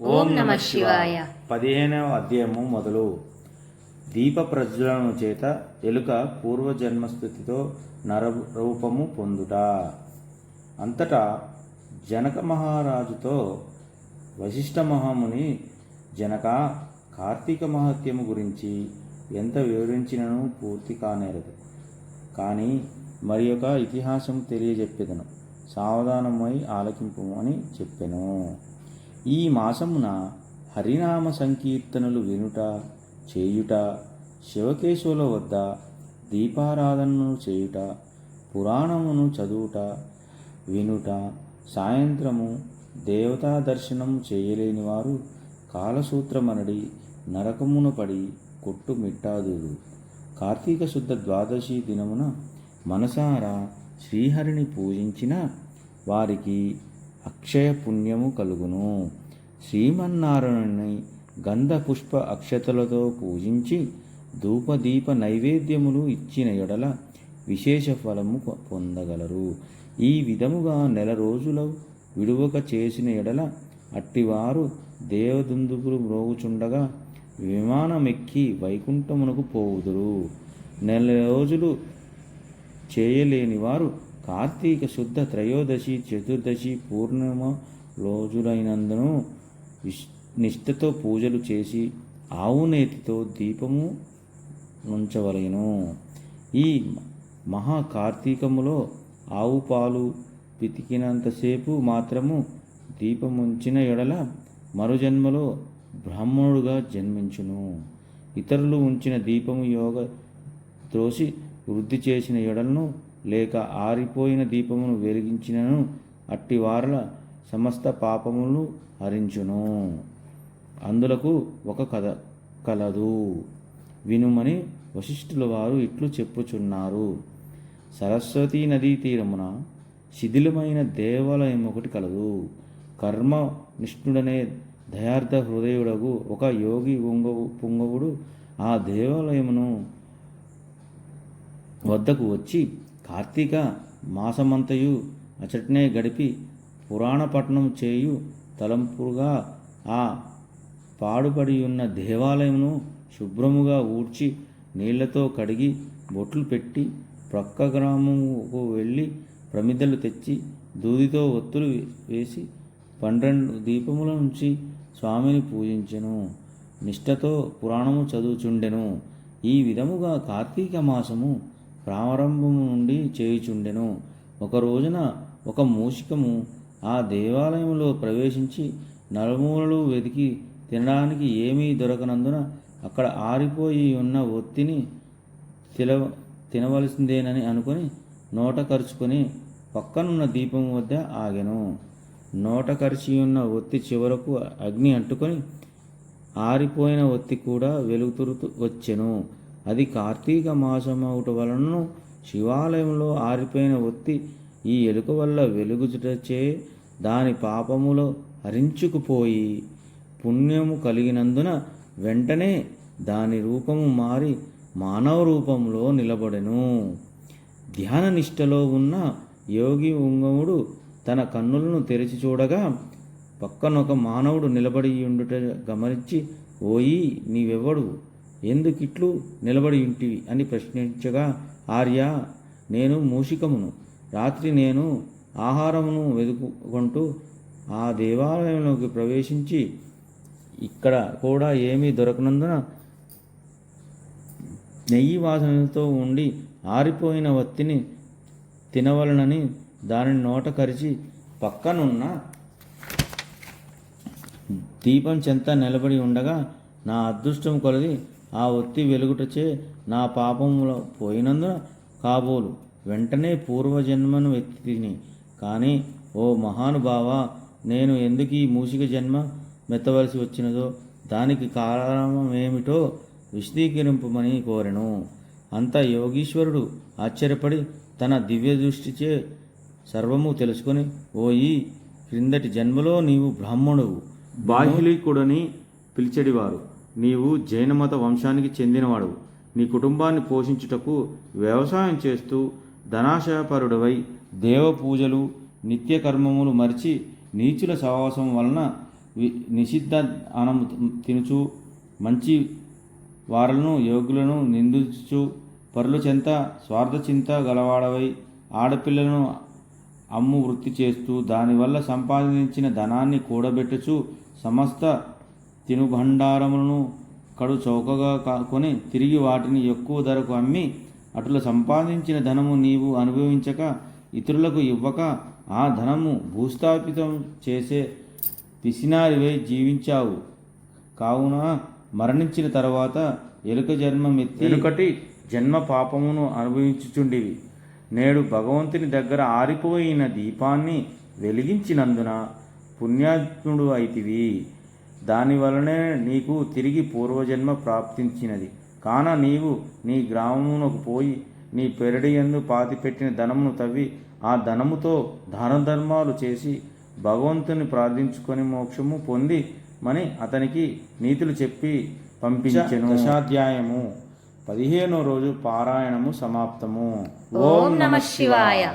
ఓం నమ శివాయ. పదిహేనవ అధ్యాయము మొదలు. దీప ప్రజ్వలన చేత ఎలుక పూర్వజన్మస్థితితో నర రూపము పొందుట. అంతటా జనక మహారాజుతో వశిష్ఠ మహాముని జనక కార్తీక మహత్యము గురించి ఎంత వివరించినను పూర్తి కానేరదు. కానీ మరి ఒక ఇతిహాసం తెలియజెప్పెదను. సావధానమై ఆలకింపు అని చెప్పెను. ఈ మాసమున హరినామ సంకీర్తనలు వినుట చేయుట శివకేశవుల వద్ద దీపారాధనను చేయుట పురాణమును చదువుట వినుట సాయంత్రము దేవతా దర్శనం చేయలేని వారు కాలసూత్రమనడి నరకమున పడి కొట్టుమిట్టాదురు కార్తీక శుద్ధ ద్వాదశి దినమున మనసారా శ్రీహరిని పూజించిన వారికి అక్షయ పుణ్యము కలుగును. శ్రీమన్నారాయణుని గంధ పుష్ప అక్షతలతో పూజించి ధూపదీప నైవేద్యములు ఇచ్చిన ఎడల విశేష ఫలము పొందగలరు. ఈ విధముగా నెల రోజులు విడువక చేసిన ఎడల అట్టివారు దేవదుందుకులు మ్రోగుచుండగా విమానమెక్కి వైకుంఠమునకు పోవుదురు. నెల రోజులు చేయలేని వారు కార్తీక శుద్ధ త్రయోదశి చతుర్దశి పూర్ణిమ రోజులైనందును నిష్ఠతో పూజలు చేసి ఆవు నేతితో దీపము ఉంచవలెను ఈ మహా కార్తీకములో ఆవు పాలు పితికినంతసేపు మాత్రము దీపముంచిన ఎడల మరుజన్మలో బ్రాహ్మణుడుగా జన్మించును. ఇతరులు ఉంచిన దీపము యోగ త్రోసి వృద్ధి చేసిన ఎడలను లేక ఆరిపోయిన దీపమును వెలిగించినను అట్టి వారల సమస్త పాపములు హరించును. అందులకు ఒక కథ కలదు. వినుమని వశిష్ఠుల వారు ఇట్లు చెప్పుచున్నారు. సరస్వతీ నదీ తీరమున శిథిలమైన దేవాలయం ఒకటి కలదు. కర్మ నిష్ణుడనే దయార్థ హృదయుడగు ఒక యోగి పుంగవు పుంగవుడు ఆ దేవాలయమును వద్దకు వచ్చి కార్తీక మాసమంతయు అచటనే గడిపి పురాణపట్నం చేయు తలంపుగా ఆ పాడుపడి ఉన్న దేవాలయమును శుభ్రముగా ఊడ్చి నీళ్ళతో కడిగి బొట్లు పెట్టి ప్రక్క గ్రామముకు వెళ్ళి ప్రమిదలు తెచ్చి దూదితో ఒత్తులు వేసి పన్నెండు దీపముల నుంచి స్వామిని పూజించెను. నిష్ఠతో పురాణము చదువుచుండెను. ఈ విధముగా కార్తీక మాసము ప్రారంభము నుండి చేయుచుండెను. ఒక రోజున ఒక మూషికము ఆ దేవాలయంలో ప్రవేశించి నలుమూలలు వెతికి తినడానికి ఏమీ దొరకనందున అక్కడ ఆరిపోయి ఉన్న ఒత్తిని తిల తినవలసిందేనని అనుకొని నోట కరుచుకొని పక్కనున్న దీపం వద్ద ఆగెను. నోట కరిచి ఉన్న ఒత్తి చివరకు అగ్ని అంటుకొని ఆరిపోయిన ఒత్తి కూడా వెలుగుతురుతూ వచ్చెను. అది కార్తీక మాసమవుట వలనను శివాలయంలో ఆరిపోయిన ఒత్తి ఈ ఎలుక వల్ల వెలుగుచుటచే దాని పాపములో హరించుకుపోయి పుణ్యము కలిగినందున వెంటనే దాని రూపము మారి మానవ రూపంలో నిలబడెను. ధ్యాన నిష్టలో ఉన్న యోగి ఉంగముడు తన కన్నులను తెరిచి చూడగా పక్కనొక మానవుడు నిలబడి ఉండుట గమనించి ఓయి ఎందుకు ఎందుకిట్లు నిలబడి ఉంటివి? అని ప్రశ్నించగా ఆర్య నేను మూషికమును. రాత్రి నేను ఆహారమును వెతుకుంటూ ఆ దేవాలయంలోకి ప్రవేశించి ఇక్కడ కూడా ఏమీ దొరకనందున నెయ్యి వాసనతో ఉండి ఆరిపోయిన వత్తిని తినవలనని దానిని నోట కరిచి పక్కనున్న దీపం చెంత నిలబడి ఉండగా నా అదృష్టం కొలది ఆ ఒత్తి వెలుగుటచే నా పాపముల పోయినందున కాబోలు వెంటనే పూర్వజన్మను ఎత్తి తిని కానీ ఓ మహానుభావ నేను ఎందుకు ఈ మూషిక జన్మ మెత్తవలసి వచ్చినదో దానికి కారణమేమిటో విశదీకరింపమని కోరెను. అంత యోగీశ్వరుడు ఆశ్చర్యపడి తన దివ్య దృష్టిచే సర్వము తెలుసుకొని ఓయి క్రిందటి జన్మలో నీవు బ్రాహ్మణువు. బాహ్యలీకుడని పిలిచెడివారు. నీవు జైనమత వంశానికి చెందినవాడు నీ కుటుంబాన్ని పోషించుటకు వ్యవసాయం చేస్తూ ధనాశయపరుడవై దేవ పూజలు నిత్య కర్మములు మరిచి నీచుల సహవాసం వలన వి- నిషిద్ధ అనము తినుచు మంచి వారలను యోగులను నిందించు పరుల చెంత స్వార్థచింత గలవాడవై ఆడపిల్లలను అమ్ము వృత్తి చేస్తూ దానివల్ల సంపాదించిన ధనాన్ని కూడబెట్టుచు సమస్త తినుభండారములను కడు చౌకగా కొని తిరిగి వాటిని ఎక్కువ ధరకు అమ్మి అటుల సంపాదించిన ధనము నీవు అనుభవించక ఇతరులకు ఇవ్వక ఆ ధనము భూస్థాపితం చేసే పిసినారివై జీవించావు. కావున మరణించిన తర్వాత ఎలుక జన్మమెత్తి ఎలుకటి జన్మ పాపమును అనుభవించుచుండివి నేడు భగవంతుని దగ్గర ఆరిపోయిన దీపాన్ని వెలిగించినందున పుణ్యాత్ముడు అయితివి. దాని వలనే నీకు తిరిగి పూర్వజన్మ ప్రాప్తించినది. కాన నీవు నీ గ్రామమునకు పోయి నీ పెరడి యందు పాతిపెట్టిన ధనమును తవ్వి ఆ ధనముతో దాన ధర్మాలు చేసి భగవంతుని ప్రార్థించుకొని మోక్షము పొంది మని అతనికి నీతులు చెప్పి పంపించెను. దశాధ్యాయము. పదిహేనో రోజు పారాయణము సమాప్తము. ఓం నమ శివాయ.